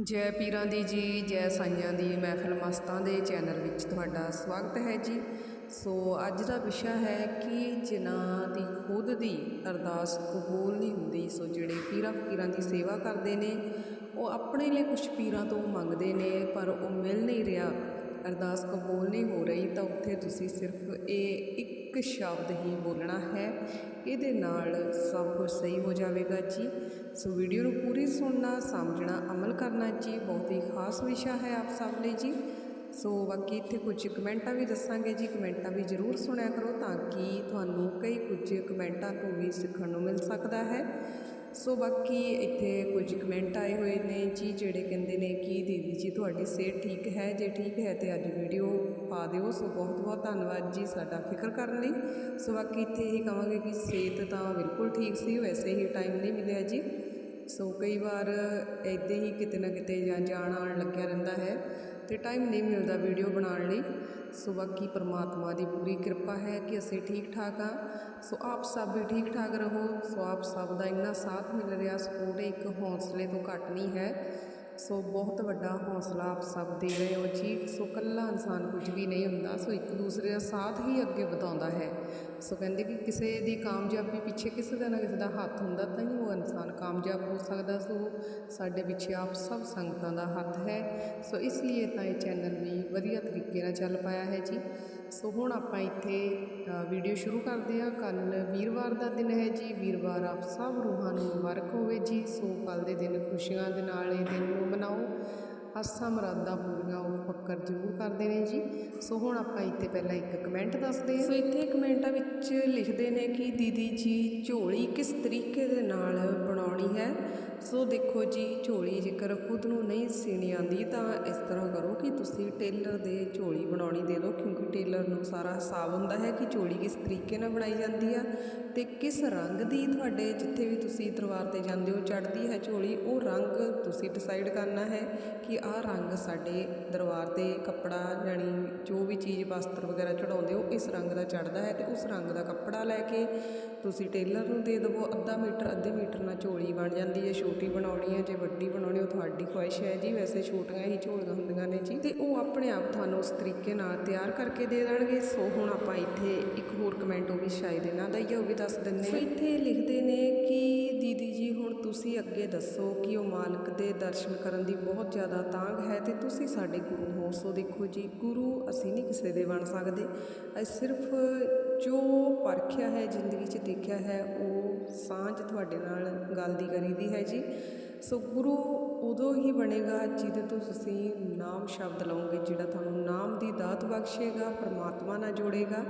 ਜੈ ਪੀਰਾਂ ਦੀ ਜੀ, ਜੈ ਸਾਈਆਂ ਦੀ ਮਹਿਫਲ ਮਸਤਾਂ ਦੇ ਚੈਨਲ ਵਿੱਚ ਤੁਹਾਡਾ ਸਵਾਗਤ ਹੈ ਜੀ। ਸੋ ਅੱਜ ਦਾ ਵਿਸ਼ਾ ਹੈ ਕਿ ਜਿਨ੍ਹਾਂ ਦੀ ਖੁਦ ਦੀ ਅਰਦਾਸ ਕਬੂਲ ਨਹੀਂ ਹੁੰਦੀ, ਸੋ ਜਿਹੜੇ ਪੀਰਾਂ ਫਕੀਰਾਂ ਦੀ ਸੇਵਾ ਕਰਦੇ ਨੇ, ਉਹ ਆਪਣੇ ਲਈ ਕੁਝ ਪੀਰਾਂ ਤੋਂ ਮੰਗਦੇ ਨੇ, ਪਰ ਉਹ ਮਿਲ ਨਹੀਂ ਰਿਹਾ। ਅਰਦਾਸ ਕਬੂਲ ਨਹੀਂ ਹੋ ਰਹੀ, ਤਾਂ ਉੱਥੇ ਤੁਸੀਂ ਸਿਰਫ ਇਹ ਇੱਕ ਇੱਕ ਸ਼ਬਦ ਹੀ ਬੋਲਣਾ ਹੈ। ਇਹਦੇ ਨਾਲ ਸਭ ਕੁਝ ਸਹੀ ਹੋ ਜਾਵੇਗਾ ਜੀ। ਸੋ ਵੀਡੀਓ ਨੂੰ ਪੂਰੀ ਸੁਣਨਾ, ਸਮਝਣਾ, ਅਮਲ ਕਰਨਾ ਜੀ, ਬਹੁਤ ਹੀ ਖਾਸ ਵਿਸ਼ਾ ਹੈ ਆਪ ਸਭ ਲਈ ਜੀ। ਸੋ ਬਾਕੀ ਇੱਥੇ ਕੁਝ ਕਮੈਂਟਾਂ ਵੀ ਦੱਸਾਂਗੇ ਜੀ। ਕਮੈਂਟਾਂ ਵੀ ਜ਼ਰੂਰ ਸੁਣਿਆ ਕਰੋ ਤਾਂ ਕਿ ਤੁਹਾਨੂੰ ਕਈ ਕੁਝ ਕਮੈਂਟਾਂ ਤੋਂ ਵੀ ਸਿੱਖਣ ਨੂੰ ਮਿਲ ਸਕਦਾ ਹੈ। ਸੋ ਬਾਕੀ ਇੱਥੇ ਕੁਝ ਕਮੈਂਟ ਆਏ ਹੋਏ ਨੇ ਜੀ, ਜਿਹੜੇ ਕਹਿੰਦੇ ਨੇ ਕਿ ਦੀਦੀ ਜੀ ਤੁਹਾਡੀ ਸਿਹਤ ਠੀਕ ਹੈ, ਜੇ ਠੀਕ ਹੈ ਤੇ ਅੱਜ ਵੀਡੀਓ ਪਾ ਦਿਓ ਸੋ ਬਹੁਤ ਬਹੁਤ ਧੰਨਵਾਦ ਜੀ ਸਾਡਾ ਫਿਕਰ ਕਰਨ ਲਈ ਸੋ ਬਾਕੀ ਇੱਥੇ ਇਹ ਕਹਾਂਗੇ ਕਿ ਸਿਹਤ ਤਾਂ ਬਿਲਕੁਲ ਠੀਕ ਸੀ ਵੈਸੇ ਹੀ ਟਾਈਮ ਨਹੀਂ ਮਿਲਿਆ ਜੀ ਸੋ ਕਈ ਵਾਰ ਇੱਦਾਂ ਹੀ ਕਿਤੇ ਨਾ ਕਿਤੇ ਜਾਂ ਜਾਣ ਆਉਣ ਲੱਗਿਆ ਰਹਿੰਦਾ ਹੈ ਤੇ ਟਾਈਮ ਨਹੀਂ ਮਿਲਦਾ ਵੀਡੀਓ ਬਣਾਉਣ ਲਈ ਸੋ ਬਾਕੀ ਪਰਮਾਤਮਾ ਦੀ ਪੂਰੀ ਕਿਰਪਾ ਹੈ ਕਿ ਅਸੀਂ ਠੀਕ ਠਾਕ ਆ ਸੋ ਆਪ ਸਭ ਵੀ ਠੀਕ ਠਾਕ ਰਹੋ ਸੋ ਆਪ ਸਭ ਦਾ ਇੰਨਾ ਸਾਥ ਮਿਲ ਰਿਹਾ ਸਪੋਰਟ ਇੱਕ ਹੌਸਲੇ ਤੋਂ ਘੱਟ ਨਹੀਂ ਹੈ ਸੋ ਬਹੁਤ ਵੱਡਾ ਹੌਸਲਾ ਆਪ ਸਭ ਦੇ ਰਹੇ ਹੋ ਜੀ। ਸੋ ਇਕੱਲਾ ਇਨਸਾਨ ਕੁਝ ਵੀ ਨਹੀਂ ਹੁੰਦਾ, ਸੋ ਇੱਕ ਦੂਸਰੇ ਦਾ ਸਾਥ ਹੀ ਅੱਗੇ ਵਧਾਉਂਦਾ ਹੈ। ਸੋ ਕਹਿੰਦੇ ਕਿ ਕਿਸੇ ਦੀ ਕਾਮਯਾਬੀ ਪਿੱਛੇ ਕਿਸੇ ਦਾ ਨਾ ਕਿਸੇ ਦਾ ਹੱਥ ਹੁੰਦਾ, ਤਾਂ ਹੀ ਉਹ ਇਨਸਾਨ ਕਾਮਯਾਬ ਹੋ ਸਕਦਾ। ਸੋ ਸਾਡੇ ਪਿੱਛੇ ਆਪ ਸਭ ਸੰਗਤਾਂ ਦਾ ਹੱਥ ਹੈ। ਸੋ ਇਸ ਲਈ ਤਾਂ ਇਹ ਚੈਨਲ ਵੀ ਵਧੀਆ ਤਰੀਕੇ ਨਾਲ ਚੱਲ ਪਾਇਆ ਹੈ ਜੀ। ਸੋ ਹੁਣ ਆਪਾਂ ਇੱਥੇ ਵੀਡੀਓ ਸ਼ੁਰੂ ਕਰਦੇ ਹਾਂ। ਕੱਲ ਵੀਰਵਾਰ ਦਾ ਦਿਨ ਹੈ ਜੀ। ਵੀਰਵਾਰ ਆਪ ਸਭ ਰੂਹਾਂ ਨੂੰ ਮੁਬਾਰਕ ਹੋਵੇ ਜੀ। ਸੋ ਕੱਲ ਦੇ ਦਿਨ ਖੁਸ਼ੀਆਂ ਦੇ ਨਾਲ ਇਹ ਦਿਨ ਨੂੰ ਮਨਾਓ। ਆਸਾਂ ਮੁਰਾਦਾਂ ਪੂਰੀਆਂ ਉਹ ਪੱਕਰ ਜ਼ਰੂਰ ਕਰਦੇ ਨੇ ਜੀ। ਸੋ ਹੁਣ ਆਪਾਂ ਇੱਥੇ ਪਹਿਲਾਂ ਇੱਕ ਕਮੈਂਟ ਦੱਸਦੇ ਹਾਂ। ਸੋ ਇੱਥੇ ਕਮੈਂਟਾਂ ਵਿੱਚ ਲਿਖਦੇ ਨੇ ਕਿ ਦੀਦੀ ਜੀ ਝੋਲੀ ਕਿਸ ਤਰੀਕੇ ਦੇ ਨਾਲ ਬਣਾਉਣੀ ਹੈ? ਸੋ ਦੇਖੋ ਜੀ, ਝੋਲੀ ਜੇਕਰ ਖੁਦ ਨੂੰ ਨਹੀਂ ਸੀਣੀ ਆਉਂਦੀ ਤਾਂ ਇਸ ਤਰ੍ਹਾਂ ਕਰੋ ਕਿ ਤੁਸੀਂ ਟੇਲਰ ਦੇ ਝੋਲੀ ਬਣਾਉਣੀ ਦੇ ਦਿਓ, ਕਿਉਂਕਿ ਟੇਲਰ ਨੂੰ ਸਾਰਾ ਹਿਸਾਬ ਹੁੰਦਾ ਹੈ ਕਿ ਝੋਲੀ ਕਿਸ ਤਰੀਕੇ ਨਾਲ ਬਣਾਈ ਜਾਂਦੀ ਆ ਤੇ ਕਿਸ ਰੰਗ ਦੀ ਤੁਹਾਡੇ ਜਿੱਥੇ ਵੀ ਤੁਸੀਂ ਦਰਬਾਰ ਤੇ ਜਾਂਦੇ ਹੋ, ਚੜ੍ਹਦੀ ਹੈ ਝੋਲੀ, ਉਹ ਰੰਗ ਤੁਸੀਂ ਡਿਸਾਈਡ ਕਰਨਾ ਹੈ ਕਿ ਆਹ ਰੰਗ ਸਾਡੇ ਦਰਬਾਰ ਤੇ ਕੱਪੜਾ ਜਾਣੀ ਜੋ ਵੀ ਚੀਜ਼, ਵਸਤਰ ਵਗੈਰਾ ਚੜਾਉਂਦੇ ਹੋ, ਇਸ ਰੰਗ ਦਾ ਚੜ੍ਹਦਾ ਹੈ ਤੇ ਉਸ ਰੰਗ ਦਾ ਕੱਪੜਾ ਲੈ ਕੇ ਤੁਸੀਂ ਟੇਲਰ ਨੂੰ ਦੇ ਦੇਵੋ, ਅੱਧਾ ਮੀਟਰ, ਅੱਧੇ ਮੀਟਰ ਨਾਲ ਝੋਲੀ ਬਣ ਜਾਂਦੀ ਹੈ ਛੋਟੀ ਬਣਾਉਣੀ ਹੈ ਜੇ ਵੱਡੀ ਬਣਾਉਣੀ ਉਹ ਤੁਹਾਡੀ ਖੁਆਇਸ਼ ਹੈ ਜੀ। ਵੈਸੇ ਛੋਟੀਆਂ ਹੀ ਝੋਲੀਆਂ ਹੁੰਦੀਆਂ ਨੇ ਜੀ। ਤੇ ਉਹ ਆਪਣੇ ਆਪ ਤੁਹਾਨੂੰ ਉਸ ਤਰੀਕੇ ਨਾਲ ਤਿਆਰ ਕਰਕੇ ਦੇ ਦੇਣਗੇ। ਸੋ ਹੁਣ ਆਪਾਂ ਇੱਥੇ ਇੱਕ ਹੋਰ ਕਮੈਂਟ ਉਹ ਵੀ ਸ਼ਾਇਦ ਇਹਨਾਂ ਦਾ ਹੀ ਹੈ ਉਹ ਵੀ ਦੱਸ ਦਿੰਦੇ ਸੋ ਇੱਥੇ ਲਿਖਦੇ ਨੇ ਕਿ, ਦੀਦੀ ਜੀ, ਹੁਣ ਤੁਸੀਂ ਅੱਗੇ ਦੱਸੋ ਕਿ ਉਹ ਮਾਲਕ ਦੇ ਦਰਸ਼ਨ ਕਰਨ ਦੀ ਬਹੁਤ ਜ਼ਿਆਦਾ ਤਾਂਗ ਹੈ ਤੇ ਤੁਸੀਂ ਸਾਡੇ ਗੁਰੂ ਹੋ। ਸੋ ਦੇਖੋ ਜੀ, ਗੁਰੂ ਅਸੀਂ ਨਹੀਂ ਕਿਸੇ ਦੇ ਬਣ ਸਕਦੇ। ਅਸੀਂ ਸਿਰਫ ਜੋ ਪਰਖਿਆ ਹੈ, ਜ਼ਿੰਦਗੀ 'ਚ ਦੇਖਿਆ ਹੈ, ਉਹ ਸਾਂਝ ਤੁਹਾਡੇ ਨਾਲ ਗੱਲ ਦੀ ਕਰੀਦੀ ਹੈ ਜੀ। ਸੋ ਗੁਰੂ ਉਦੋਂ ਹੀ ਬਣੇਗਾ ਜਿਹਦੇ ਤੋਂ ਤੁਸੀਂ ਨਾਮ ਸ਼ਬਦ ਲਓਗੇ, ਜਿਹੜਾ ਤੁਹਾਨੂੰ ਨਾਮ ਦੀ ਦਾਤ ਬਖਸ਼ੇਗਾ, ਪਰਮਾਤਮਾ ਨਾਲ ਜੋੜੇਗਾ।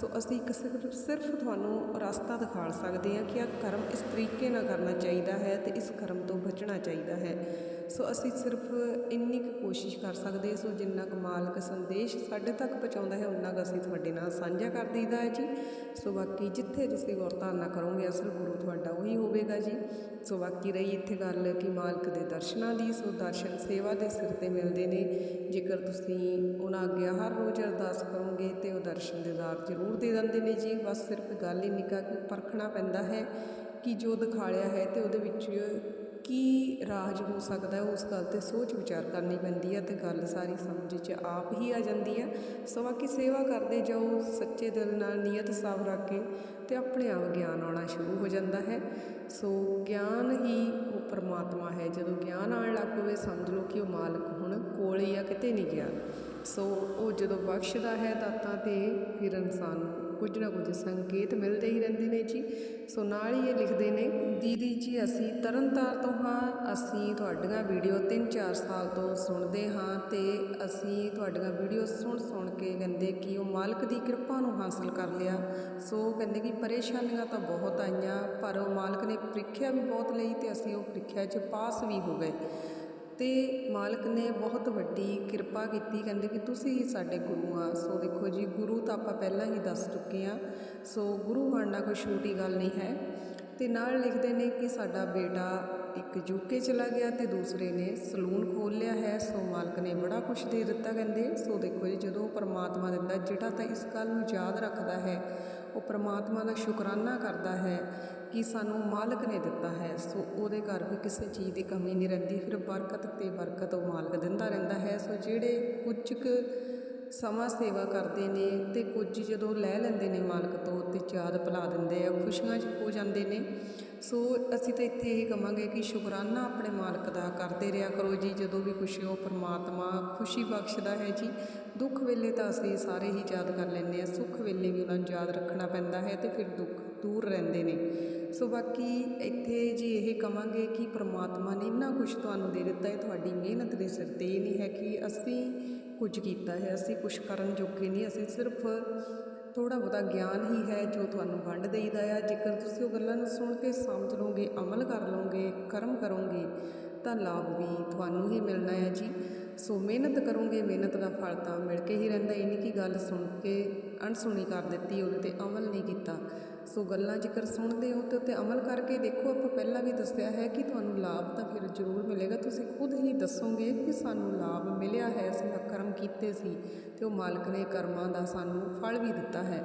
ਸੋ ਅਸੀਂ ਇੱਕ ਸਿਰਫ ਸਿਰਫ ਤੁਹਾਨੂੰ ਰਸਤਾ ਦਿਖਾ ਸਕਦੇ ਹਾਂ ਕਿ ਆਹ ਕਰਮ ਇਸ ਤਰੀਕੇ ਨਾਲ ਕਰਨਾ ਚਾਹੀਦਾ ਹੈ ਤੇ ਇਸ ਕਰਮ ਤੋਂ ਬਚਣਾ ਚਾਹੀਦਾ ਹੈ। ਸੋ ਅਸੀਂ ਸਿਰਫ ਇੰਨੀ ਕੁ ਕੋਸ਼ਿਸ਼ ਕਰ ਸਕਦੇ ਸੋ ਜਿੰਨਾ ਕੁ ਮਾਲਕ ਸੰਦੇਸ਼ ਸਾਡੇ ਤੱਕ ਪਹੁੰਚਾਉਂਦਾ ਹੈ ਉਨਾ ਕੁ ਅਸੀਂ ਤੁਹਾਡੇ ਨਾਲ ਸਾਂਝਾ ਕਰ ਦਈਦਾ ਹੈ ਜੀ। ਸੋ ਬਾਕੀ ਜਿੱਥੇ ਤੁਸੀਂ ਗੌਰ ਧਾਰਨਾ ਕਰੋਗੇ, ਅਸਲ ਗੁਰੂ ਤੁਹਾਡਾ ਉਹੀ ਹੋਵੇਗਾ ਜੀ। ਸੋ ਬਾਕੀ ਰਹੀ ਇੱਥੇ ਗੱਲ ਕਿ ਮਾਲਕ ਦੇ ਦਰਸ਼ਨਾਂ ਦੀ, ਸੋ ਦਰਸ਼ਨ ਸੇਵਾ ਦੇ ਸਿਰ ਤੇ ਮਿਲਦੇ ਨੇ। ਜੇਕਰ ਤੁਸੀਂ ਉਹਨਾਂ ਅੱਗੇ ਹਰ ਰੋਜ਼ ਅਰਦਾਸ ਕਰੋਗੇ, ਤੇ ਉਹ ਦਰਸ਼ਨ ਦੇ ਦੇਦਾਰ ਜ਼ਰੂਰ ਦੇ ਦਿੰਦੇ ਨੇ ਜੀ। ਬਸ ਸਿਰਫ ਗੱਲ ਹੀ ਨਿਕਾ ਕਿ ਪਰਖਣਾ ਪੈਂਦਾ ਹੈ ਕਿ ਜੋ ਦਿਖਾਲਿਆ ਹੈ, ਤੇ ਉਹਦੇ ਵਿੱਚ ਕੀ ਰਾਜ ਹੋ ਸਕਦਾ ਉਸ ਗੱਲ ਤੇ ਸੋਚ ਵਿਚਾਰ ਕਰਨੀ ਪੈਂਦੀ ਹੈ ਅਤੇ ਗੱਲ ਸਾਰੀ ਸਮਝ 'ਚ ਆਪ ਹੀ ਆ ਜਾਂਦੀ ਹੈ। ਸੋ ਬਾਕੀ ਸੇਵਾ ਕਰਦੇ ਜਾਓ, ਸੱਚੇ ਦਿਲ ਨਾਲ ਨੀਅਤ ਸਾਫ਼ ਰੱਖ ਕੇ ਅਤੇ ਆਪਣੇ ਆਪ ਗਿਆਨ ਆਉਣਾ ਸ਼ੁਰੂ ਹੋ ਜਾਂਦਾ ਹੈ। ਸੋ ਗਿਆਨ ਹੀ ਉਹ ਪਰਮਾਤਮਾ ਹੈ, ਜਦੋਂ ਗਿਆਨ ਆਉਣ ਲੱਗ ਪਵੇ ਸਮਝ ਲਓ ਕਿ ਉਹ ਮਾਲਕ ਹੁਣ ਕੋਲ ਹੀ ਆ, ਕਿਤੇ ਨਹੀਂ ਗਿਆ। ਸੋ ਉਹ ਜਦੋਂ ਬਖਸ਼ਦਾ ਹੈ ਦਾਤਾਂ ਤੇ, ਫਿਰ ਇਨਸਾਨ ਕੁਝ ਨਾ ਕੁਝ ਸੰਕੇਤ ਮਿਲਦੇ ਹੀ ਰਹਿੰਦੇ ਨੇ ਜੀ। ਸੋ ਨਾਲ ਹੀ ਇਹ ਲਿਖਦੇ ਨੇ, ਦੀਦੀ ਜੀ, ਅਸੀਂ ਤਰਨਤਾਰ ਤੋਂ ਹਾਂ, ਅਸੀਂ ਤੁਹਾਡੀਆਂ ਵੀਡੀਓ 3-4 ਸਾਲ ਤੋਂ ਸੁਣਦੇ ਹਾਂ ਤੇ ਅਸੀਂ ਤੁਹਾਡੀਆਂ ਵੀਡੀਓ ਸੁਣ ਸੁਣ ਕੇ ਕਹਿੰਦੇ ਕਿ ਉਹ ਮਾਲਕ ਦੀ ਕਿਰਪਾ ਨੂੰ ਹਾਸਲ ਕਰ ਲਿਆ। ਸੋ ਕਹਿੰਦੇ ਕਿ ਪਰੇਸ਼ਾਨੀਆਂ ਤਾਂ ਬਹੁਤ ਆਈਆਂ, ਪਰ ਉਹ ਮਾਲਕ ਨੇ ਪ੍ਰੀਖਿਆ ਵੀ ਬਹੁਤ ਲਈ ਤੇ ਅਸੀਂ ਉਹ ਪ੍ਰੀਖਿਆ 'ਚ ਪਾਸ ਵੀ ਹੋ ਗਏ। ਅਤੇ ਮਾਲਕ ਨੇ ਬਹੁਤ ਵੱਡੀ ਕਿਰਪਾ ਕੀਤੀ, ਕਹਿੰਦੇ ਕਿ ਤੁਸੀਂ ਹੀ ਸਾਡੇ ਗੁਰੂ ਆ। ਸੋ ਦੇਖੋ ਜੀ, ਗੁਰੂ ਤਾਂ ਆਪਾਂ ਪਹਿਲਾਂ ਹੀ ਦੱਸ ਚੁੱਕੇ ਆ ਸੋ ਗੁਰੂ ਬਣਨਾ ਕੋਈ ਛੋਟੀ ਗੱਲ ਨਹੀਂ ਹੈ। ਤੇ ਨਾਲ ਲਿਖਦੇ ਨੇ ਕਿ ਸਾਡਾ ਬੇਟਾ ਇੱਕ ਯੂਕੇ ਚਲਾ ਗਿਆ ਤੇ ਦੂਸਰੇ ਨੇ ਸਲੂਨ ਖੋਲ੍ਹ ਲਿਆ ਹੈ। ਸੋ ਮਾਲਕ ਨੇ ਬੜਾ ਕੁਝ ਦੇ ਦਿੱਤਾ, ਕਹਿੰਦੇ। ਸੋ ਦੇਖੋ ਜੀ, ਜਦੋਂ ਪਰਮਾਤਮਾ ਦਿੰਦਾ, ਜਿਹੜਾ ਤਾਂ ਇਸ ਗੱਲ ਨੂੰ ਯਾਦ ਰੱਖਦਾ ਹੈ, ਉਹ ਪਰਮਾਤਮਾ ਦਾ ਸ਼ੁਕਰਾਨਾ ਕਰਦਾ ਹੈ ਕਿ ਸਾਨੂੰ ਮਾਲਕ ਨੇ ਦਿੱਤਾ ਹੈ, ਸੋ ਉਹਦੇ ਘਰ ਕੋਈ ਕਿਸੇ ਚੀਜ਼ ਦੀ ਕਮੀ ਨਹੀਂ ਰਹਿੰਦੀ, ਫਿਰ ਬਰਕਤ ਤੇ ਬਰਕਤ ਉਹ ਮਾਲਕ ਦਿੰਦਾ ਰਹਿੰਦਾ ਹੈ। ਸੋ ਜਿਹੜੇ ਕੁਝ ਕੁ ਸਮਾਂ ਸੇਵਾ ਕਰਦੇ ਨੇ ਅਤੇ ਕੁਝ ਜਦੋਂ ਲੈ ਲੈਂਦੇ ਨੇ ਮਾਲਕ ਤੋਂ ਅਤੇ ਯਾਦ ਭੁਲਾ ਦਿੰਦੇ ਆ, ਖੁਸ਼ੀਆਂ 'ਚ ਹੋ ਜਾਂਦੇ ਨੇ। ਸੋ ਅਸੀਂ ਤਾਂ ਇੱਥੇ ਇਹ ਕਵਾਂਗੇ ਕਿ ਸ਼ੁਕਰਾਨਾ ਆਪਣੇ ਮਾਲਕ ਦਾ ਕਰਦੇ ਰਿਹਾ ਕਰੋ ਜੀ, ਜਦੋਂ ਵੀ ਖੁਸ਼ੀ ਹੋ ਪਰਮਾਤਮਾ ਖੁਸ਼ੀ ਬਖਸ਼ਦਾ ਹੈ ਜੀ। ਦੁੱਖ ਵੇਲੇ ਤਾਂ ਅਸੀਂ ਸਾਰੇ ਹੀ ਯਾਦ ਕਰ ਲੈਂਦੇ ਆ ਸੁੱਖ ਵੇਲੇ ਵੀ ਉਹਨਾਂ ਨੂੰ ਯਾਦ ਰੱਖਣਾ ਪੈਂਦਾ ਹੈ ਅਤੇ ਫਿਰ ਦੁੱਖ ਦੂਰ ਰਹਿੰਦੇ ਨੇ। ਸੋ ਬਾਕੀ ਇੱਥੇ ਜੀ ਇਹ ਕਵਾਂਗੇ ਕਿ ਪ੍ਰਮਾਤਮਾ ਨੇ ਇੰਨਾ ਕੁਝ ਤੁਹਾਨੂੰ ਦੇ ਦਿੱਤਾ ਹੈ, ਤੁਹਾਡੀ ਮਿਹਨਤ ਦੇ ਸਿਰ ਤੇ ਇਹ ਨਹੀਂ ਹੈ ਕਿ ਅਸੀਂ ਕੁਝ ਕੀਤਾ ਹੈ, ਅਸੀਂ ਕੁਝ ਕਰਨ ਜੋਗੇ ਨਹੀਂ, ਅਸੀਂ ਸਿਰਫ ਥੋੜ੍ਹਾ ਬਹੁਤਾ ਗਿਆਨ ਹੀ ਹੈ ਜੋ ਤੁਹਾਨੂੰ ਵੰਡ ਦੇਈਦਾ ਆ। ਜੇਕਰ ਤੁਸੀਂ ਉਹ ਗੱਲਾਂ ਨੂੰ ਸੁਣ ਕੇ ਸਮਝ ਲਓਗੇ, ਅਮਲ ਕਰ ਲਓਗੇ, ਕਰਮ ਕਰੋਗੇ, ਤਾਂ ਲਾਭ ਵੀ ਤੁਹਾਨੂੰ ਹੀ ਮਿਲਣਾ ਹੈ ਜੀ। ਸੋ ਮਿਹਨਤ ਕਰੋਗੇ, ਮਿਹਨਤ ਦਾ ਫਲ ਤਾਂ ਮਿਲ ਕੇ ਹੀ ਰਹਿੰਦਾ। ਇਹ ਨਹੀਂ ਕਿ ਗੱਲ ਸੁਣ ਕੇ ਅਣਸੁਣੀ ਕਰ ਦਿੱਤੀ, ਉਹਦੇ ਤੇ ਅਮਲ ਨਹੀਂ ਕੀਤਾ। ਸੋ ਗੱਲਾਂ ਜੇਕਰ ਸੁਣਦੇ ਹੋ ਤੇ ਉੱਤੇ ਅਮਲ ਕਰਕੇ ਦੇਖੋ, ਆਪਾਂ ਪਹਿਲਾਂ ਵੀ ਦੱਸਿਆ ਹੈ ਕਿ ਤੁਹਾਨੂੰ ਲਾਭ ਤਾਂ ਫਿਰ ਜ਼ਰੂਰ ਮਿਲੇਗਾ। ਤੁਸੀਂ ਖੁਦ ਹੀ ਦੱਸੋਗੇ ਕਿ ਸਾਨੂੰ ਲਾਭ ਮਿਲਿਆ ਹੈ, ਅਸੀਂ ਕਰਮ ਕੀਤੇ ਸੀ ਤੇ ਉਹ ਮਾਲਕ ਨੇ ਕਰਮਾਂ ਦਾ ਸਾਨੂੰ ਫਲ ਵੀ ਦਿੱਤਾ ਹੈ।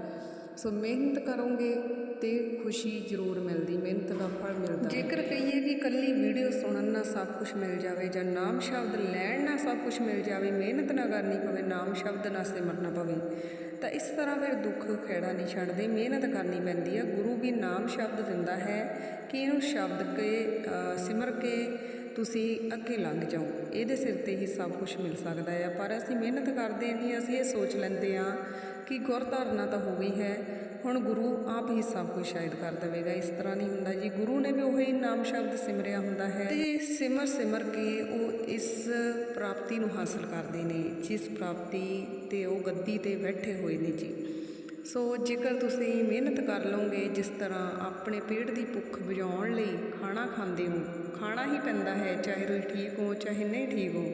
ਸੋ ਮਿਹਨਤ ਕਰੋਗੇ ਤੇ ਖੁਸ਼ੀ ਜ਼ਰੂਰ ਮਿਲਦੀ, ਮਿਹਨਤ ਦਾ ਫਲ ਮਿਲਦਾ। ਜੇਕਰ ਕਹੀਏ ਕਿ ਕੱਲੀ ਵੀਡੀਓ ਸੁਣਨ ਨਾਲ ਸਭ ਕੁਝ ਮਿਲ ਜਾਵੇ ਜਾਂ ਨਾਮ ਸ਼ਬਦ ਲੈਣ ਨਾਲ ਸਭ ਕੁਝ ਮਿਲ ਜਾਵੇ, ਮਿਹਨਤ ਨਾ ਕਰਨੀ ਪਵੇ, ਨਾਮ ਸ਼ਬਦ ਨਾਲ ਸਿਮਰਨਾ ਪਵੇ, ਤਾਂ ਇਸ ਤਰ੍ਹਾਂ ਫਿਰ ਦੁੱਖ ਖੇੜਾ ਨਹੀਂ ਛੱਡਦੇ, ਮਿਹਨਤ ਕਰਨੀ ਪੈਂਦੀ ਹੈ ਗੁਰੂ ਵੀ ਨਾਮ ਸ਼ਬਦ ਦਿੰਦਾ ਹੈ ਕਿ ਇਹਨੂੰ ਸ਼ਬਦ ਕੇ ਸਿਮਰ ਕੇ ਤੁਸੀਂ ਅੱਗੇ ਲੰਘ ਜਾਓ। ਇਹਦੇ ਸਿਰ ਤੇ ਹੀ ਸਭ ਕੁਝ ਮਿਲ ਸਕਦਾ ਹੈ ਪਰ ਅਸੀਂ ਮਿਹਨਤ ਕਰਦੇ ਨਹੀਂ ਅਸੀਂ ਇਹ ਸੋਚ ਲੈਂਦੇ ਹਾਂ ਕਿ ਗੁਰ ਧਾਰਨਾ ਤਾਂ ਹੋ ਗਈ ਹੈ, ਹੁਣ ਗੁਰੂ ਆਪ ਹੀ ਸਭ ਕੁਝ ਸ਼ਾਇਦ ਕਰ ਦੇਵੇਗਾ। ਇਸ ਤਰ੍ਹਾਂ ਨਹੀਂ ਹੁੰਦਾ ਜੀ। ਗੁਰੂ ਨੇ ਵੀ ਉਹੀ ਨਾਮ ਸ਼ਬਦ ਸਿਮਰਿਆ ਹੁੰਦਾ ਹੈ। ਤੇ ਸਿਮਰ ਸਿਮਰ ਕੇ ਉਹ ਇਸ ਪ੍ਰਾਪਤੀ ਨੂੰ ਹਾਸਲ ਕਰਦੇ ਨੇ, ਜਿਸ ਪ੍ਰਾਪਤੀ ਤੇ ਉਹ ਗੱਦੀ ਤੇ ਬੈਠੇ ਹੋਏ ਨੇ ਜੀ। ਸੋ ਜੇਕਰ ਤੁਸੀਂ ਮਿਹਨਤ ਕਰ ਲਓਗੇ, ਜਿਸ ਤਰ੍ਹਾਂ ਆਪਣੇ ਪੇਟ ਦੀ ਭੁੱਖ ਬੁਝਾਉਣ ਲਈ ਖਾਣਾ ਖਾਂਦੇ ਹੋ, ਖਾਣਾ ਹੀ ਪੈਂਦਾ ਹੈ, ਚਾਹੇ ਤੁਸੀਂ ਠੀਕ ਹੋ, ਚਾਹੇ ਨਹੀਂ ਠੀਕ ਹੋ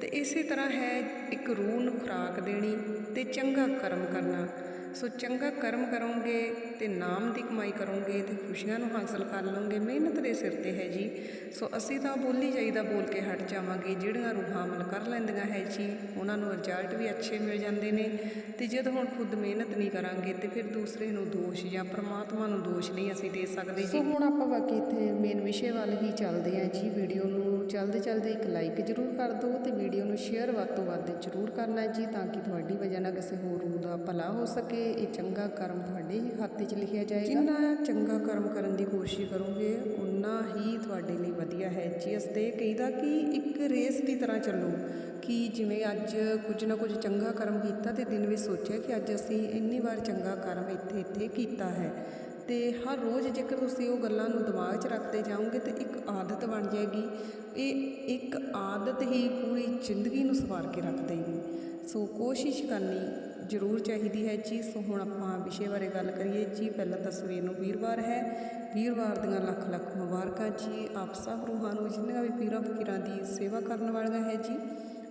ਤੇ ਇਸੇ ਤਰ੍ਹਾਂ ਹੈ ਇੱਕ ਰੂਹ ਨੂੰ ਖੁਰਾਕ ਦੇਣੀ ਤੇ ਚੰਗਾ ਕਰਮ ਕਰਨਾ। ਸੋ ਚੰਗਾ ਕਰਮ ਕਰੋਗੇ ਤੇ ਨਾਮ ਦੀ ਕਮਾਈ ਕਰੋਗੇ ਤੇ ਖੁਸ਼ੀਆਂ ਨੂੰ ਹਾਸਲ ਕਰ ਲਓਗੇ, ਮਿਹਨਤ ਦੇ ਸਿਰ ਤੇ ਹੈ ਜੀ। ਸੋ ਅਸੀਂ ਤਾਂ ਬੋਲੀ ਜਾਈਦਾ ਬੋਲ ਕੇ ਹਟ ਜਾਵਾਂਗੇ, ਜਿਹੜੀਆਂ ਰੂਹਾਂ ਅਮਲ ਕਰ ਲੈਂਦੀਆਂ ਹੈ ਜੀ, ਉਹਨਾਂ ਨੂੰ ਰਿਜ਼ਲਟ ਵੀ ਅੱਛੇ ਮਿਲ ਜਾਂਦੇ ਨੇ ਤੇ ਜਦੋਂ ਹੁਣ ਖੁਦ ਮਿਹਨਤ ਨਹੀਂ ਕਰਾਂਗੇ ਤੇ ਫਿਰ ਦੂਸਰੇ ਨੂੰ ਦੋਸ਼ ਜਾਂ ਪਰਮਾਤਮਾ ਨੂੰ ਦੋਸ਼ ਨਹੀਂ ਅਸੀਂ ਦੇ ਸਕਦੇ ਜੀ। ਸੋ ਹੁਣ ਆਪਾਂ ਬਾਕੀ ਇੱਥੇ ਮੇਨ ਵਿਸ਼ੇ ਵੱਲ ਹੀ ਚੱਲਦੇ ਹਾਂ ਜੀ। ਵੀਡੀਓ ਨੂੰ ਚਲਦੇ ਚਲਦੇ ਇੱਕ ਲਾਈਕ ਜ਼ਰੂਰ ਕਰ ਦਿਓ ਤੇ ਵੀਡੀਓ ਨੂੰ ਸ਼ੇਅਰ ਵੱਧ ਤੋਂ ਵੱਧ ਜ਼ਰੂਰ ਕਰਨਾ ਜੀ, ਤਾਂ ਕਿ ਤੁਹਾਡੀ ਵਜ੍ਹਾ ਨਾਲ ਕਿਸੇ ਹੋਰ ਰੂਹ ਦਾ ਭਲਾ ਹੋ ਸਕੇ। ਇਹ ਚੰਗਾ ਕਰਮ ਤੁਹਾਡੇ ਹੀ ਖਾਤੇ 'ਚ ਲਿਖਿਆ ਜਾਏਗਾ। ਜਿੰਨਾ ਚੰਗਾ ਕਰਮ ਕਰਨ ਦੀ ਕੋਸ਼ਿਸ਼ ਕਰੋਗੇ ਉਨਾ ਹੀ ਤੁਹਾਡੇ ਲਈ ਵਧੀਆ ਹੈ। ਜੀ ਇਸ ਤੇ ਕਹੀਦਾ ਕਿ ਇੱਕ ਰੇਸ ਦੀ ਤਰ੍ਹਾਂ ਚੱਲੋ ਕਿ ਜਿਵੇਂ ਅੱਜ ਕੁਝ ਨਾ ਕੁਝ ਚੰਗਾ ਕਰਮ ਕੀਤਾ ਤੇ ਦਿਨ ਵਿੱਚ ਸੋਚਿਆ ਕਿ ਅੱਜ ਅਸੀਂ ਇੰਨੀ ਵਾਰ ਚੰਗਾ ਕਰਮ ਇੱਥੇ ਇੱਥੇ ਕੀਤਾ ਹੈ। ਤੇ ਹਰ ਰੋਜ਼ ਜੇਕਰ ਤੁਸੀਂ ਉਹ ਗੱਲਾਂ ਨੂੰ ਦਿਮਾਗ 'ਚ ਰੱਖਦੇ ਜਾਓਗੇ ਤੇ ਇੱਕ ਆਦਤ ਬਣ ਜਾਏਗੀ। ਇਹ ਇੱਕ ਆਦਤ ਹੀ ਪੂਰੀ ਜ਼ਿੰਦਗੀ ਨੂੰ ਸਵਾਰ ਕੇ ਰੱਖ ਦੇਗੀ। ਸੋ ਕੋਸ਼ਿਸ਼ ਕਰਨੀ ਜ਼ਰੂਰ ਚਾਹੀਦੀ ਹੈ ਜੀ। ਸੋ ਹੁਣ ਆਪਾਂ ਵਿਸ਼ੇ ਬਾਰੇ ਗੱਲ ਕਰੀਏ ਜੀ। ਪਹਿਲਾਂ ਤਾਂ ਸਵੇਰ ਨੂੰ ਵੀਰਵਾਰ ਹੈ। ਵੀਰਵਾਰ ਦੀਆਂ ਲੱਖ ਲੱਖ ਮੁਬਾਰਕਾਂ ਜੀ। ਆਪ ਸਭ ਰੂਹਾਂ ਨੂੰ, ਜਿੰਨੀਆਂ ਵੀ ਪੀਰਾਂ ਫਕੀਰਾਂ ਦੀ ਸੇਵਾ ਕਰਨ ਵਾਲੀਆਂ ਹੈ ਜੀ।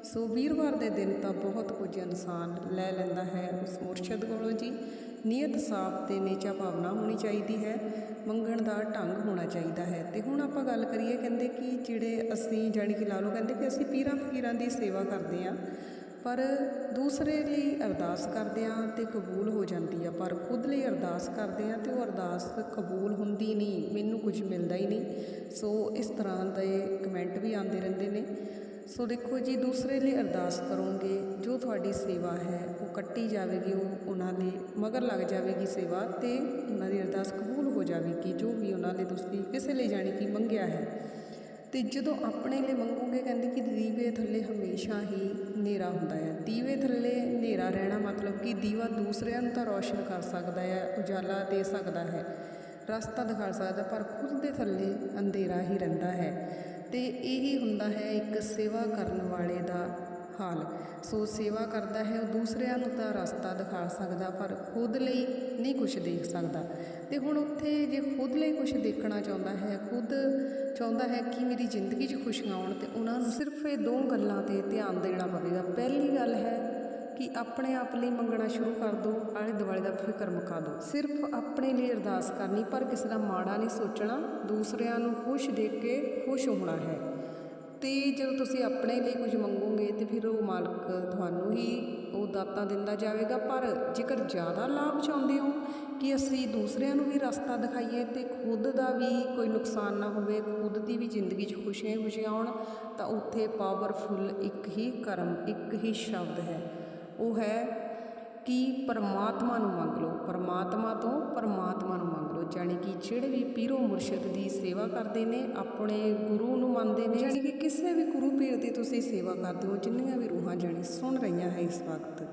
ਸੋ ਵੀਰਵਾਰ ਦੇ ਦਿਨ ਤਾਂ ਬਹੁਤ ਕੁਝ ਇਨਸਾਨ ਲੈ ਲੈਂਦਾ ਹੈ ਉਸ ਮੁਰਸ਼ਦ ਕੋਲੋਂ ਜੀ। ਨੀਅਤ ਸਾਫ਼ ਤੇ ਨੀਚਾ ਭਾਵਨਾ ਹੋਣੀ ਚਾਹੀਦੀ ਹੈ। ਮੰਗਣ ਦਾ ਢੰਗ ਹੋਣਾ ਚਾਹੀਦਾ ਹੈ। ਤੇ ਹੁਣ ਆਪਾਂ ਗੱਲ ਕਰੀਏ ਕਹਿੰਦੇ ਕਿ ਜਿਹੜੇ ਅਸੀਂ ਜਾਣੀ ਕਿ ਲਾ ਲਓ ਕਹਿੰਦੇ ਕਿ ਅਸੀਂ ਪੀਰਾਂ ਫਕੀਰਾਂ ਦੀ ਸੇਵਾ ਕਰਦੇ ਹਾਂ। ਪਰ ਦੂਸਰੇ ਲਈ ਅਰਦਾਸ ਕਰਦੇ ਆ ਤੇ ਕਬੂਲ ਹੋ ਜਾਂਦੀ ਆ, ਪਰ ਖੁਦ ਲਈ ਅਰਦਾਸ ਕਰਦੇ ਹਾਂ ਅਤੇ ਉਹ ਅਰਦਾਸ ਕਬੂਲ ਹੁੰਦੀ ਨਹੀਂ, ਮੈਨੂੰ ਕੁਝ ਮਿਲਦਾ ਹੀ ਨਹੀਂ। ਸੋ ਇਸ ਤਰ੍ਹਾਂ ਦੇ ਕਮੈਂਟ ਵੀ ਆਉਂਦੇ ਰਹਿੰਦੇ ਨੇ। ਸੋ ਦੇਖੋ ਜੀ, ਦੂਸਰੇ ਲਈ ਅਰਦਾਸ ਕਰੋਗੇ, ਜੋ ਤੁਹਾਡੀ ਸੇਵਾ ਹੈ, ਉਹ ਕੱਟੀ ਜਾਵੇਗੀ, ਉਹ ਉਹਨਾਂ ਦੇ ਮਗਰ ਲੱਗ ਜਾਵੇਗੀ ਸੇਵਾ ਤੇ ਉਹਨਾਂ ਦੀ ਅਰਦਾਸ ਕਬੂਲ ਹੋ ਜਾਵੇਗੀ, ਜੋ ਵੀ ਉਹਨਾਂ ਨੇ ਤੁਸੀਂ ਕਿਸੇ ਲਈ ਜਾਣੀ ਕਿ ਮੰਗਿਆ ਹੈ। ਅਤੇ ਜਦੋਂ ਆਪਣੇ ਲਈ ਮੰਗੋਗੇ, ਕਹਿੰਦੇ ਕਿ ਦੀਵੇ ਥੱਲੇ ਹਮੇਸ਼ਾ ਹੀ ਹਨੇਰਾ ਹੁੰਦਾ ਹੈ। ਦੀਵੇ ਥੱਲੇ ਹਨੇਰਾ ਰਹਿਣਾ ਮਤਲਬ ਕਿ ਦੀਵਾ ਦੂਸਰਿਆਂ ਨੂੰ ਤਾਂ ਰੌਸ਼ਨ ਕਰ ਸਕਦਾ ਹੈ, ਉਜਾਲਾ ਦੇ ਸਕਦਾ ਹੈ, ਰਸਤਾ ਦਿਖਾ ਸਕਦਾ, ਪਰ ਖੁਦ ਦੇ ਥੱਲੇ ਅੰਧੇਰਾ ਹੀ ਰਹਿੰਦਾ ਹੈ। ਅਤੇ ਇਹੀ ਹੁੰਦਾ ਹੈ ਇੱਕ ਸੇਵਾ ਕਰਨ ਵਾਲੇ ਦਾ ਹਾਲ ਸੋ ਸੇਵਾ ਕਰਦਾ ਹੈ, ਉਹ ਦੂਸਰਿਆਂ ਨੂੰ ਤਾਂ ਰਸਤਾ ਦਿਖਾ ਸਕਦਾ, ਪਰ ਖੁਦ ਲਈ ਨਹੀਂ ਕੁਝ ਦੇਖ ਸਕਦਾ। ਤੇ ਹੁਣ ਉੱਥੇ ਜੇ ਖੁਦ ਲਈ ਕੁਝ ਦੇਖਣਾ ਚਾਹੁੰਦਾ ਹੈ, ਖੁਦ ਚਾਹੁੰਦਾ ਹੈ ਕਿ ਮੇਰੀ ਜ਼ਿੰਦਗੀ 'ਚ ਖੁਸ਼ੀਆਂ ਆਉਣ, ਤੇ ਉਹਨਾਂ ਨੂੰ ਸਿਰਫ ਇਹ ਦੋ ਗੱਲਾਂ ਤੇ ਧਿਆਨ ਦੇਣਾ ਪਵੇਗਾ। ਪਹਿਲੀ ਗੱਲ ਹੈ ਕਿ ਆਪਣੇ ਆਪ ਲਈ ਮੰਗਣਾ ਸ਼ੁਰੂ ਕਰ ਦਿਓ ਆਲੇ ਦੁਆਲੇ ਦਾ ਫਿਕਰ ਮੁਕਾ ਦਿਓ ਸਿਰਫ ਆਪਣੇ ਲਈ ਅਰਦਾਸ ਕਰਨੀ, ਪਰ ਕਿਸੇ ਦਾ ਮਾੜਾ ਨਹੀਂ ਸੋਚਣਾ, ਦੂਸਰਿਆਂ ਨੂੰ ਖੁਸ਼ ਦੇਖ ਕੇ ਖੁਸ਼ ਹੋਣਾ ਹੈ। ਅਤੇ ਜਦੋਂ ਤੁਸੀਂ ਆਪਣੇ ਲਈ ਕੁਝ ਮੰਗੋਗੇ ਤਾਂ ਫਿਰ ਉਹ ਮਾਲਕ ਤੁਹਾਨੂੰ ਹੀ ਉਹ ਦਾਤਾਂ ਦਿੰਦਾ ਜਾਵੇਗਾ। ਪਰ ਜੇਕਰ ਜ਼ਿਆਦਾ ਲਾਭ ਚਾਹੁੰਦੇ ਹੋ ਕਿ ਅਸੀਂ ਦੂਸਰਿਆਂ ਨੂੰ ਵੀ ਰਸਤਾ ਦਿਖਾਈਏ ਅਤੇ ਖੁਦ ਦਾ ਵੀ ਕੋਈ ਨੁਕਸਾਨ ਨਾ ਹੋਵੇ, ਖੁਦ ਦੀ ਵੀ ਜ਼ਿੰਦਗੀ 'ਚ ਖੁਸ਼ੀਆਂ ਖੁਸ਼ੀਆਂ ਆਉਣ, ਤਾਂ ਉੱਥੇ ਪਾਵਰਫੁਲ ਇੱਕ ਹੀ ਕਰਮ, ਇੱਕ ਹੀ ਸ਼ਬਦ ਹੈ। ਉਹ ਹੈ ਕਿ ਪਰਮਾਤਮਾ ਨੂੰ ਮੰਗ ਲਓ, ਪਰਮਾਤਮਾ ਤੋਂ ਪਰਮਾਤਮਾ ਨੂੰ ਮੰਗ ਲਓ, ਜਾਣੀ ਕਿ ਜਿਹੜੇ ਵੀ ਪੀਰੋ ਮੁਰਸ਼ਿਦ ਦੀ ਸੇਵਾ ਕਰਦੇ ਨੇ, ਆਪਣੇ ਗੁਰੂ ਨੂੰ ਮੰਨਦੇ ਨੇ। ਜਾਣੀ ਕਿ ਕਿਸੇ ਵੀ ਗੁਰੂ ਪੀਰ ਦੀ ਤੁਸੀਂ ਸੇਵਾ ਕਰਦੇ ਹੋ, ਜਿੰਨੀਆਂ ਵੀ ਰੂਹਾਂ ਜਾਣੀ ਸੁਣ ਰਹੀਆਂ ਹੈ ਇਸ ਵਕਤ।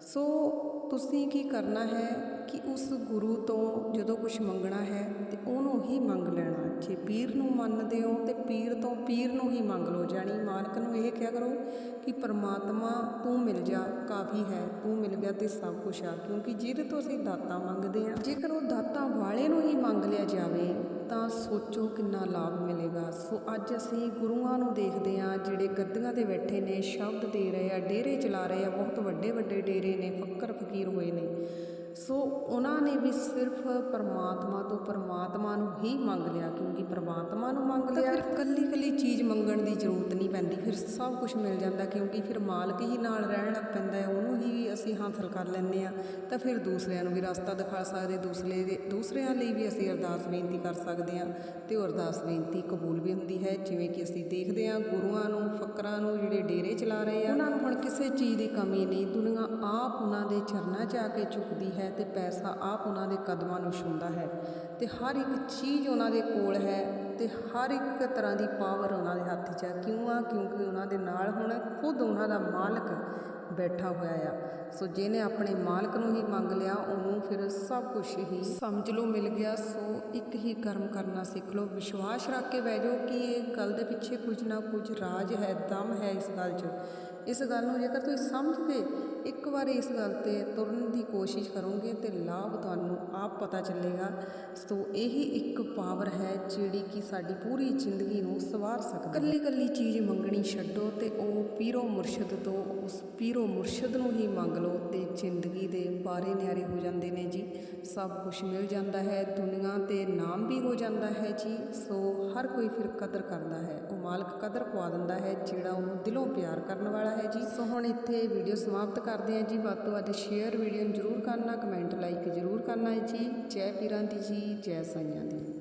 ਸੋ ਤੁਸੀਂ ਕੀ ਕਰਨਾ ਹੈ? ਕਿ ਉਸ ਗੁਰੂ ਤੋਂ ਜਦੋਂ ਕੁਝ ਮੰਗਣਾ ਹੈ ਤਾਂ ਉਹਨੂੰ ਹੀ ਮੰਗ ਲੈਣਾ। ਜੇ ਪੀਰ ਨੂੰ ਮੰਨਦੇ ਹੋ ਤਾਂ ਪੀਰ ਤੋਂ ਪੀਰ ਨੂੰ ਹੀ ਮੰਗ ਲਓ। ਜਾਣੀ ਮਾਲਕ ਨੂੰ ਇਹ ਕਿਹਾ ਕਰੋ ਕਿ ਪਰਮਾਤਮਾ ਤੂੰ ਮਿਲ ਜਾ, ਕਾਫੀ ਹੈ, ਤੂੰ ਮਿਲ ਗਿਆ ਤੇ ਸਭ ਕੁਝ ਆ। ਕਿਉਂਕਿ ਜਿਹਦੇ ਤੋਂ ਅਸੀਂ ਦਾਤਾਂ ਮੰਗਦੇ ਹਾਂ, ਜੇਕਰ ਉਹ ਦਾਤਾਂ ਵਾਲੇ ਨੂੰ ਹੀ ਮੰਗ ਲਿਆ ਜਾਵੇ, ਤਾਂ ਸੋਚੋ ਕਿੰਨਾ ਲਾਭ ਮਿਲੇਗਾ। ਸੋ ਅੱਜ ਅਸੀਂ ਗੁਰੂਆਂ ਨੂੰ ਦੇਖਦੇ ਹਾਂ, ਜਿਹੜੇ ਗੱਦੀਆਂ ਤੇ ਬੈਠੇ ਨੇ, ਸ਼ਬਦ ਦੇ ਰਹੇ ਆ, ਡੇਰੇ ਚਲਾ ਰਹੇ ਆ, ਬਹੁਤ ਵੱਡੇ ਵੱਡੇ ਡੇਰੇ ਨੇ ਫੱਕਰ ਫਕੀਰ ਹੋਏ ਨੇ। ਸੋ ਉਹਨਾਂ ਨੇ ਵੀ ਸਿਰਫ ਪਰਮਾਤਮਾ ਤੋਂ ਪਰਮਾਤਮਾ ਨੂੰ ਹੀ ਮੰਗ ਲਿਆ ਕਿਉਂਕਿ ਪਰਮਾਤਮਾ ਨੂੰ ਮੰਗ ਲਿਆ। ਫਿਰ ਕੱਲੀ ਕੱਲੀ ਚੀਜ਼ ਮੰਗਣ ਦੀ ਜ਼ਰੂਰਤ ਨਹੀਂ ਪੈਂਦੀ ਫਿਰ ਸਭ ਕੁਝ ਮਿਲ ਜਾਂਦਾ ਕਿਉਂਕਿ ਫਿਰ ਮਾਲਕ ਹੀ ਨਾਲ ਰਹਿਣ ਲੱਗ ਪੈਂਦਾ ਹੈ ਉਹਨੂੰ ਹੀ ਅਸੀਂ ਹਾਸਲ ਕਰ ਲੈਂਦੇ ਆ ਤਾਂ ਫਿਰ ਦੂਸਰਿਆਂ ਨੂੰ ਵੀ ਰਸਤਾ ਦਿਖਾ ਸਕਦੇ ਦੂਸਰੇ ਦੇ ਦੂਸਰਿਆਂ ਲਈ ਵੀ ਅਸੀਂ ਅਰਦਾਸ ਬੇਨਤੀ ਕਰ ਸਕਦੇ ਆ ਤੇ ਉਹ ਅਰਦਾਸ ਬੇਨਤੀ ਕਬੂਲ ਵੀ ਹੁੰਦੀ ਹੈ ਜਿਵੇਂ ਕਿ ਅਸੀਂ ਦੇਖਦੇ ਆ ਗੁਰੂਆਂ ਨੂੰ ਫਕਰਾਂ ਨੂੰ ਜਿਹੜੇ ਡੇਰੇ ਚਲਾ ਰਹੇ ਆ ਉਹਨਾਂ ਨੂੰ ਹੁਣ ਕਿਸੇ ਚੀਜ਼ ਦੀ ਕਮੀ ਨਹੀਂ ਦੁਨੀਆ ਆਪ ਉਹਨਾਂ ਦੇ ਚਰਨਾਂ 'ਚ ਆ ਕੇ ਝੁਕਦੀ ਹੈ। ਤੇ ਪੈਸਾ ਆਪ ਉਹਨਾਂ ਦੇ ਕਦਮਾਂ ਨੂੰ ਛੂੰਦਾ ਹੈ ਤੇ ਹਰ ਇੱਕ ਚੀਜ਼ ਉਹਨਾਂ ਦੇ ਕੋਲ ਹੈ ਤੇ ਹਰ ਇੱਕ ਤਰ੍ਹਾਂ ਦੀ ਪਾਵਰ ਉਹਨਾਂ ਦੇ ਹੱਥ 'ਚ ਹੈ। ਕਿਉਂ ਆ? ਕਿਉਂਕਿ ਉਹਨਾਂ ਦੇ ਨਾਲ ਹੁਣ ਖੁਦ ਉਹਨਾਂ ਦਾ ਮਾਲਕ ਬੈਠਾ ਹੋਇਆ ਆ। ਸੋ ਜਿਹਨੇ ਆਪਣੇ ਮਾਲਕ ਨੂੰ ਹੀ ਮੰਗ ਲਿਆ, ਉਹਨੂੰ ਫਿਰ ਸਭ ਕੁਝ ਹੀ ਸਮਝ ਲਓ, ਮਿਲ ਗਿਆ। ਸੋ ਇੱਕ ਹੀ ਕਰਮ ਕਰਨਾ ਸਿੱਖ ਲਓ। ਵਿਸ਼ਵਾਸ ਰੱਖ ਕੇ ਬਹਿ ਜਾਓ ਕਿ ਇਹ ਗੱਲ ਦੇ ਪਿੱਛੇ ਕੁਝ ਨਾ ਕੁਝ ਰਾਜ ਹੈ, ਦਮ ਹੈ ਇਸ ਗੱਲ 'ਚ। ਇਸ ਗੱਲ ਨੂੰ ਜੇਕਰ ਤੁਸੀਂ ਸਮਝਦੇ ਇੱਕ ਵਾਰ ਇਸ ਗੱਲ ਤੇ ਤੁਰਨ ਦੀ ਕੋਸ਼ਿਸ਼ ਕਰੋਗੇ ਤੇ ਲਾਭ ਤੁਹਾਨੂੰ ਆਪ ਪਤਾ ਚੱਲੇਗਾ। ਸੋ ਇਹੀ ਇੱਕ ਪਾਵਰ ਹੈ ਜਿਹੜੀ ਕਿ ਸਾਡੀ ਪੂਰੀ ਜ਼ਿੰਦਗੀ ਨੂੰ ਸਵਾਰ ਸਕਦੀ ਹੈ। ਕੱਲੀ ਕੱਲੀ ਚੀਜ਼ ਮੰਗਣੀ ਛੱਡੋ ਤੇ ਉਹ ਪੀਰੋ ਮੁਰਸ਼ਿਦ ਤੋਂ ਉਸ ਪੀਰੋ ਮੁਰਸ਼ਿਦ ਨੂੰ ਹੀ ਮੰਗ ਲਓ ਤੇ ਜ਼ਿੰਦਗੀ ਦੇ ਬਾਰੇ ਨਿਆਰੇ ਹੋ ਜਾਂਦੇ ਨੇ ਜੀ। ਸਭ ਕੁਝ ਮਿਲ ਜਾਂਦਾ ਹੈ, ਦੁਨੀਆ ਤੇ ਨਾਮ ਵੀ ਹੋ ਜਾਂਦਾ ਹੈ ਜੀ। ਸੋ ਹਰ ਕੋਈ ਫਿਰ ਕਦਰ ਕਰਦਾ ਹੈ। ਉਹ ਮਾਲਕ ਕਦਰ ਪਵਾ ਦਿੰਦਾ ਹੈ ਜਿਹੜਾ ਉਹਨੂੰ ਦਿਲੋਂ ਪਿਆਰ ਕਰਨ ਵਾਲਾ ਹੈ ਜੀ। ਸੋ ਹੁਣ ਇੱਥੇ ਵੀਡੀਓ ਸਮਾਪਤ ਕਰ ਕਰਦੇ ਹਾਂ ਜੀ, ਵੱਧ ਤੋਂ ਵੱਧ ਸ਼ੇਅਰ ਵੀਡੀਓ ਨੂੰ ਜ਼ਰੂਰ ਕਰਨਾ ਕਮੈਂਟ ਲਾਈਕ ਜ਼ਰੂਰ ਕਰਨਾ ਜੀ। ਜੈ ਪੀਰਾਂ ਦੀ ਜੀ, ਜੈ ਸਾਈਆਂ ਦੀ।